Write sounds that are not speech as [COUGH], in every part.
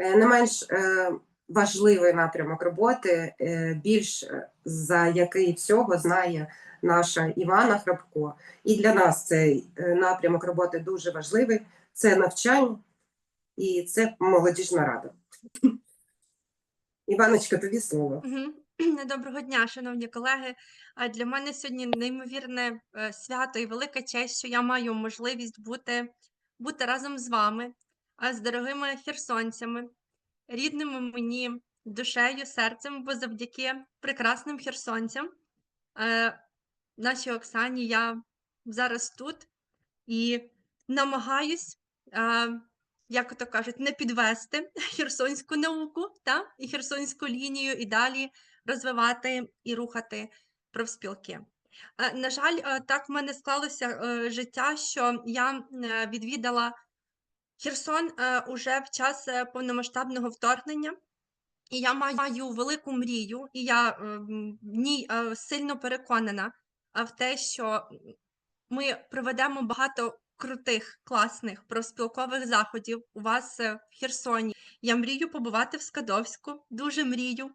Е, Не менш е, важливий напрямок роботи, е, більш за який всього знає наша Івана Храбко. І для нас цей напрямок роботи дуже важливий. Це навчання і це молодіжна рада. [LAUGHS] Іваночка, тобі слово. [CLEARS THROAT] Доброго дня, шановні колеги. Для мене сьогодні неймовірне свято і велика честь, що я маю можливість бути, бути разом з вами, а з дорогими херсонцями, рідними мені душею, серцем, бо завдяки прекрасним херсонцям, е, нашій Оксані, я зараз тут і намагаюсь, е, як то кажуть, не підвести херсонську науку та, і херсонську лінію і далі розвивати і рухати профспілки. Е, На жаль, так в мене склалося життя, що я відвідала Херсон е, уже в час е, повномасштабного вторгнення. І я маю велику мрію, і я е, в ній сильно переконана в те, що ми проведемо багато крутих, класних профспілкових заходів у вас в Херсоні. Я мрію побувати в Скадовську, дуже мрію.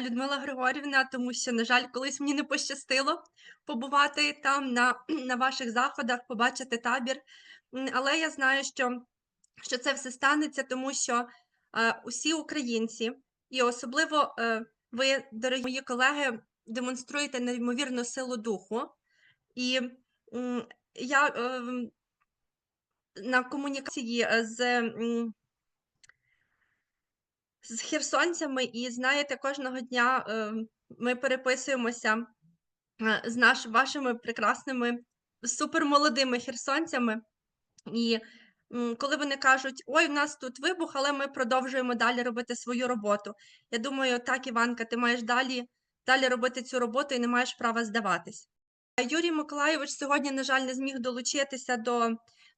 Людмила Григорівна, тому що, на жаль, колись мені не пощастило побувати там на, на ваших заходах, побачити табір. Але я знаю, що, що це все станеться, тому що е, усі українці, і особливо е, ви, дорогі мої колеги, демонструєте неймовірну силу духу. І м, я е, на комунікації е, з, м, з херсонцями, і знаєте, кожного дня е, ми переписуємося е, з наш, вашими прекрасними супермолодими херсонцями. І коли вони кажуть, ой, в нас тут вибух, але ми продовжуємо далі робити свою роботу. Я думаю, так, Іванка, ти маєш далі, далі робити цю роботу і не маєш права здаватись. Юрій Миколайович сьогодні, на жаль, не зміг долучитися до,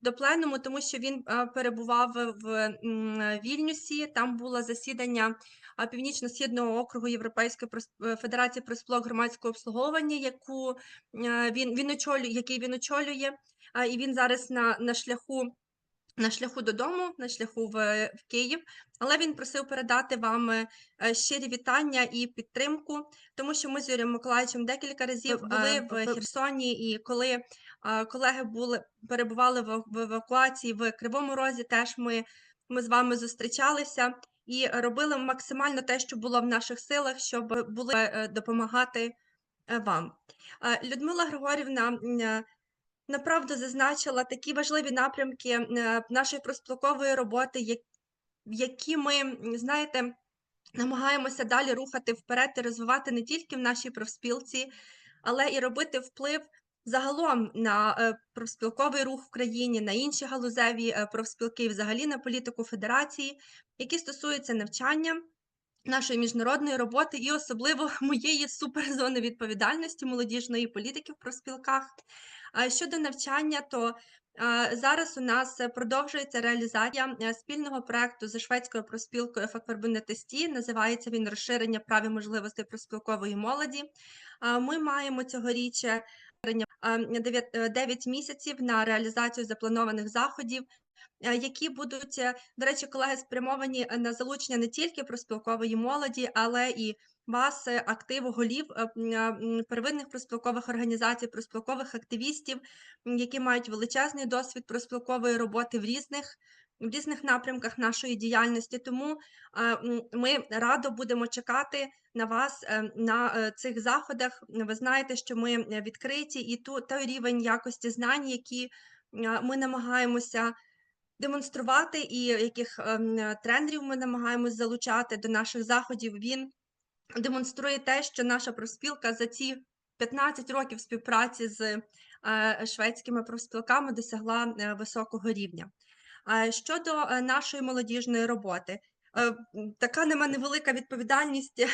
до пленуму, тому що він е, перебував в Вільнюсі. Там було засідання Північно-Східного округу Європейської е, Федерації проспілок громадського обслуговування, яку е, він, він очолює, який він очолює. І він зараз на, на шляху. На шляху додому, на шляху в, в Київ, але він просив передати вам е, щирі вітання і підтримку, тому що ми з Юрієм Миколаївичем декілька разів були е, в Херсоні, і коли е, колеги були перебували в, евакуації в Кривому Розі, теж ми, ми з вами зустрічалися і робили максимально те, що було в наших силах, щоб були допомагати вам. Людмила Григорівна. Направду зазначила такі важливі напрямки е, нашої профспілкової роботи, які ми, знаєте, намагаємося далі рухати вперед і розвивати не тільки в нашій профспілці, але і робити вплив загалом на е, профспілковий рух в країні, на інші галузеві е, профспілки, взагалі на політику федерації, які стосуються навчання. Нашої міжнародної роботи і особливо [LAUGHS] моєї суперзони відповідальності молодіжної політики в профспілках. Щодо навчання, то зараз у нас е, продовжується реалізація е, спільного проекту зі шведською проспілкою Факвербунетесті. Називається він розширення прав і можливостей проспілкової молоді. Ми маємо цьогоріч е, а, 9 місяців на реалізацію запланованих заходів. е, Які будуть, е, до речі, колеги спрямовані е, на залучення не тільки проспілкової молоді, але і вас, е, активу голів е, м, первинних проспілкових організацій, проспілкових активістів, які мають величезний досвід проспілкової роботи в різних. В різних напрямках нашої діяльності, тому е, ми радо будемо чекати на вас е, на е, цих заходах. Ви знаєте, що ми е, відкриті, і ту той рівень якості знань, які е, ми намагаємося демонструвати, і яких ем, е, тренерів ми намагаємось залучати до наших заходів. Він демонструє те, що наша профспілка за ці 15 років співпраці з е, шведськими профспілками досягла е, високого рівня. Щодо е, нашої молодіжної роботи, така на мене велика відповідальність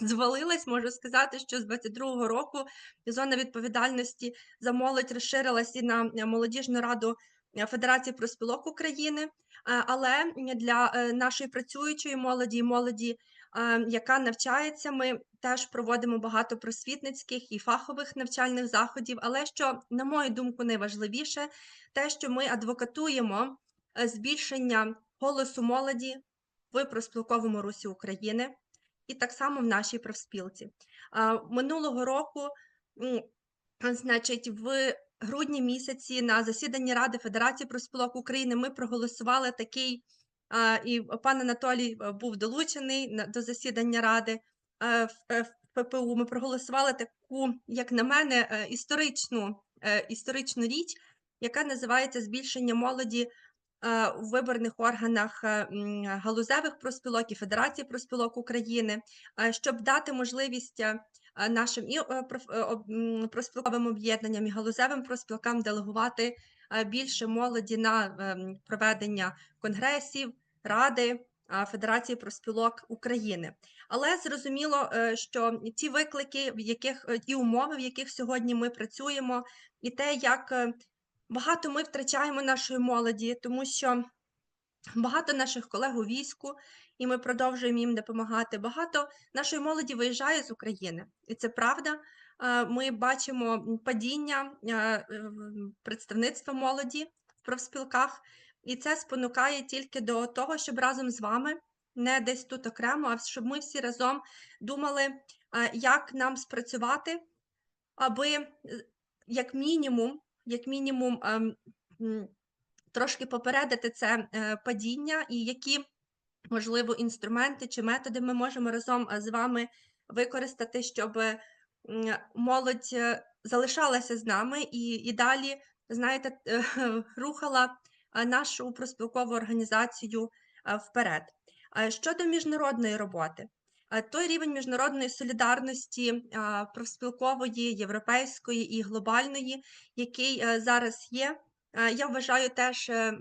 звалилась. Можу сказати, що з 22-го року зона відповідальності за молодь розширилась і на молодіжну раду Федерації профспілок України. Але для нашої працюючої молоді і молоді яка навчається. Ми теж проводимо багато просвітницьких і фахових навчальних заходів. Але що, на мою думку, найважливіше, те, що ми адвокатуємо е, збільшення голосу молоді в профспілковому русі України і так само в нашій профспілці. Минулого року, значить, в грудні місяці на засіданні Ради Федерації профспілок України ми проголосували такий, і пан Анатолій е, був долучений до засідання Ради е, в е, ППУ. Ми проголосували таку, як на мене, історичну, історичну річ, яка називається збільшення молоді у виборних органах галузевих профспілок і Федерації профспілок України, щоб дати можливість нашим і проф- об- м, профспілковим об'єднанням і галузевим профспілкам делегувати більше молоді на ем, проведення конгресів, ради Федерації профспілок України. Але зрозуміло, е, що ті виклики, в яких е, і умови, в яких сьогодні ми працюємо, і те, як е, багато ми втрачаємо нашої молоді, тому що багато наших колег у війську, і ми продовжуємо їм допомагати. Багато нашої молоді виїжджає з України, і це правда. Ми бачимо падіння представництва молоді в профспілках, і це спонукає тільки до того, щоб разом з вами, не десь тут окремо, а щоб ми всі разом думали, е, як нам спрацювати, аби е, як мінімум, як мінімум, ем, трошки попередити це е, падіння і які, можливо, інструменти чи методи ми можемо разом з вами використати, щоб молодь залишалася з нами і, і далі, знаєте, [LAUGHS] рухала нашу проспілкову організацію е, вперед. Е, Щодо міжнародної роботи, е, той рівень міжнародної солідарності е, профспілкової, європейської і глобальної, який е, зараз є, е, я вважаю теж е,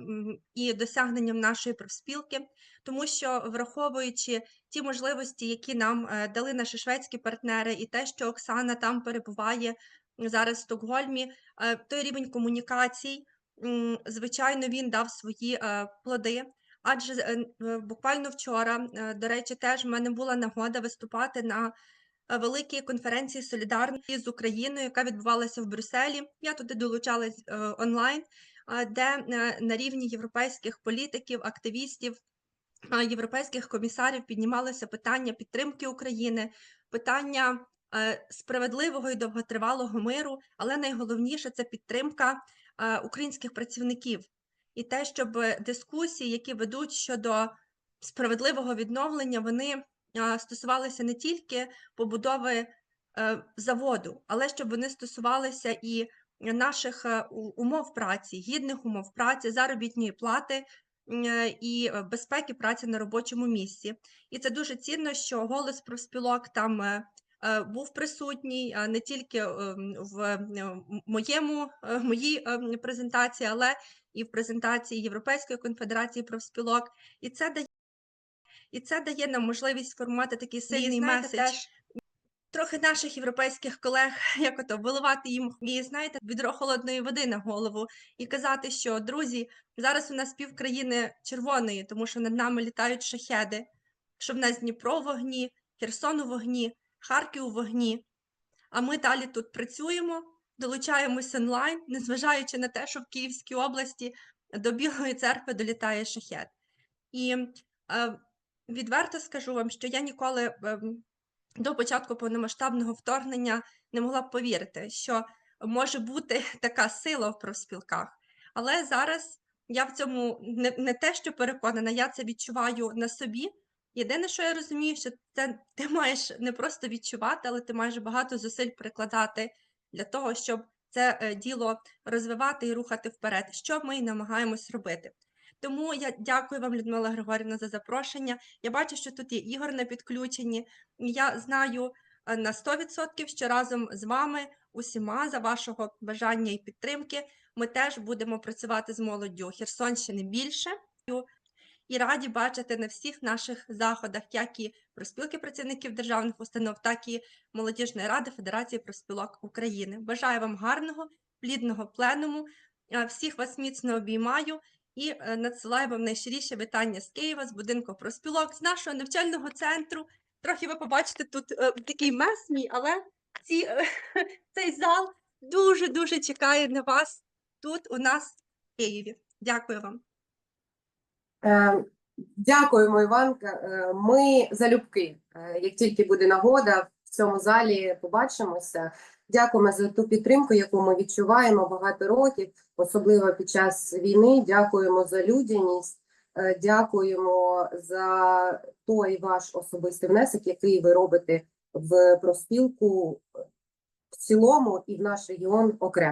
і досягненням нашої профспілки, тому що враховуючи ті можливості, які нам е, дали наші шведські партнери, і те, що Оксана там перебуває зараз в Стокгольмі, е, той рівень комунікацій, звичайно, він дав свої е, плоди. Адже е, е, буквально вчора, до речі, теж в мене була нагода виступати на великій конференції солідарності з Україною, яка відбувалася в Брюсселі. Я туди долучалась онлайн, де на рівні європейських політиків, активістів, європейських комісарів піднімалося питання підтримки України, питання справедливого і довготривалого миру, але найголовніше це підтримка українських працівників і те, щоб дискусії, які ведуть щодо справедливого відновлення, вони стосувалися не тільки побудови е, заводу, але щоб вони стосувалися і наших е, умов праці, гідних умов праці, заробітної плати е, і е, безпеки праці на робочому місці. І це дуже цінно, що голос профспілок там е, е, був присутній а не тільки е, в е, моєму е, моїй е, презентації, але і в презентації Європейської конфедерації профспілок. І це дає і це дає нам можливість сформувати такий сильний знаєте, меседж. теж- Трохи наших європейських колег, [LAUGHS] як ото виливати їм і знаєте, відро холодної води на голову і казати, що друзі, зараз у нас пів країни червоної, тому що над нами літають шахеди, що в нас Дніпро вогні, Херсон у вогні, Харків у вогні. А ми далі тут працюємо, долучаємось онлайн, незважаючи на те, що в Київській області до Білої церкви долітає шахет. І е, відверто скажу вам, що я ніколи ем, до початку повномасштабного вторгнення не могла б повірити, що може бути [LAUGHS] така сила в профспілках. Але зараз я в цьому не, не те, що переконана, я це відчуваю на собі. Єдине, що я розумію, що це ти маєш не просто відчувати, але ти маєш багато зусиль прикладати для того, щоб це е, діло розвивати і рухати вперед, що ми і намагаємось робити. Тому я дякую вам, Людмила Григорівна, за запрошення. Я бачу, що тут є Ігор на підключенні. Я знаю е, на 100%, що разом з вами, усіма, за вашого бажання і підтримки, ми теж будемо працювати з молоддю Херсонщини більше. І раді бачити на всіх наших заходах, як і проспілки працівників державних установ, так і молодіжної ради Федерації профспілок України. Бажаю вам гарного, плідного пленуму. Е, Всіх вас міцно обіймаю і е, надсилаю вам найщиріше вітання з Києва, з будинку профспілок, з нашого навчального центру. Трохи ви побачите тут е, такий мес мій, але ці, [LAUGHS] цей зал дуже дуже чекає на вас тут у нас в Києві. Дякую вам. Е, Дякуємо, Іванка. Е, Ми залюбки. Е, Як тільки буде нагода, в цьому залі побачимося. Дякуємо за ту підтримку, яку ми відчуваємо багато років, особливо під час війни. Дякуємо за людяність. Дякуємо за той ваш особистий внесок, який ви робите в проспілку в цілому і в наш регіон окремо.